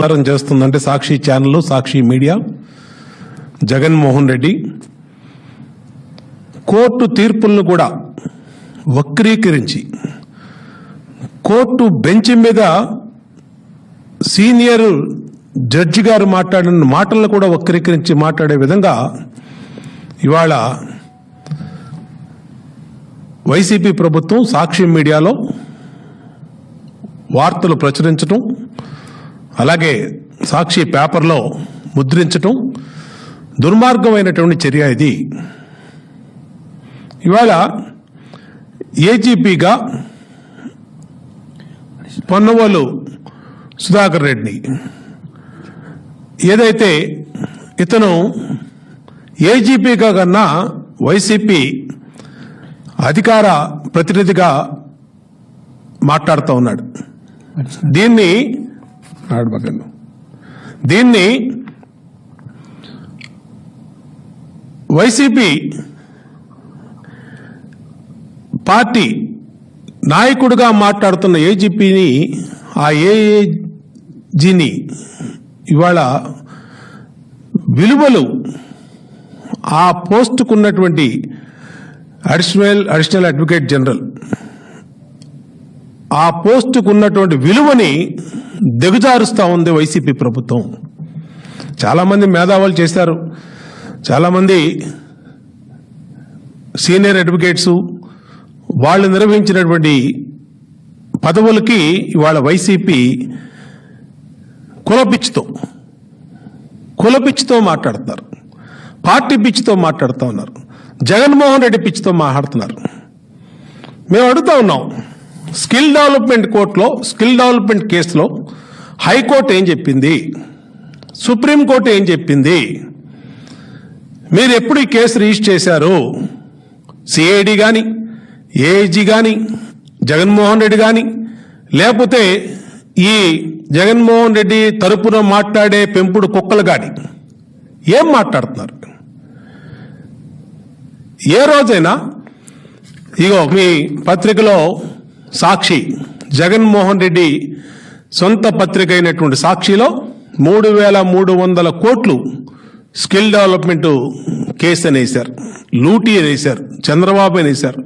ప్రచారం చేస్తుందంటే Sakshi channel Sakshi media. Jaganmohan Reddy court తీర్పులను కూడా వక్రీకరించి కోర్టు బెంచ్ మీద సీనియర్ జడ్జి గారు మాట్లాడిన మాటలను కూడా వక్రీకరించి మాట్లాడే విధంగా ఇవాళ వైసీపీ ప్రభుత్వం సాక్షి మీడియాలో వార్తలు ప్రచురించడం అలాగే సాక్షి పేపర్లో ముద్రించటం దుర్మార్గమైనటువంటి చర్య ఇది. ఇవాళ ఏజీపీగా పొన్నవోలు సుధాకర్ రెడ్డి. ఏదైతే ఇతను ఏజీపీగా కన్నా వైసీపీ అధికార ప్రతినిధిగా మాట్లాడుతూ ఉన్నాడు. దీన్ని ఆడబగలను దీన్ని వైసీపీ పార్టీ నాయకుడిగా మాట్లాడుతున్న ఏజీపీని ఆ ఏఏజీని ఇవాళ విలువలు ఆ పోస్టుకున్నటువంటి అడిషనల్ అడిషనల్ అడ్వకేట్ జనరల్ ఆ పోస్టుకు ఉన్నటువంటి విలువని దిగజారుస్తూ ఉంది వైసీపీ ప్రభుత్వం. చాలామంది మేధావులు చేశారు. చాలామంది సీనియర్ అడ్వకేట్స్ వాళ్ళు నిర్వహించినటువంటి పదవులకి ఇవాళ వైసీపీ కులపిచ్చుతో కుల పిచ్చితో మాట్లాడుతున్నారు. పార్టీ పిచ్చితో మాట్లాడుతూ ఉన్నారు. జగన్మోహన్ రెడ్డి పిచ్చితో మాట్లాడుతున్నారు. మేము అడుగుతా ఉన్నాం. స్కిల్ డెవలప్మెంట్ కోర్టులో స్కిల్ డెవలప్మెంట్ కేసులో హైకోర్టు ఏం చెప్పింది? సుప్రీంకోర్టు ఏం చెప్పింది? మీరు ఎప్పుడు ఈ కేసు రిజిస్టర్ చేశారు? సిఐడి కానీ ఏఐజీ కానీ జగన్మోహన్ రెడ్డి కానీ లేకపోతే ఈ జగన్మోహన్ రెడ్డి తరపున మాట్లాడే పెంపుడు కుక్కలు కానీ ఏం మాట్లాడుతున్నారు? ఏ రోజైనా ఇగో మీ పత్రికలో సాక్షి జగన్మోహన్ రెడ్డి సొంత పత్రిక అయినటువంటి సాక్షిలో మూడు వేల మూడు వందల కోట్లు స్కిల్ డెవలప్మెంట్ కేసు అని వేశారు లూటీ అని వేశారు చంద్రబాబు అని వేశారు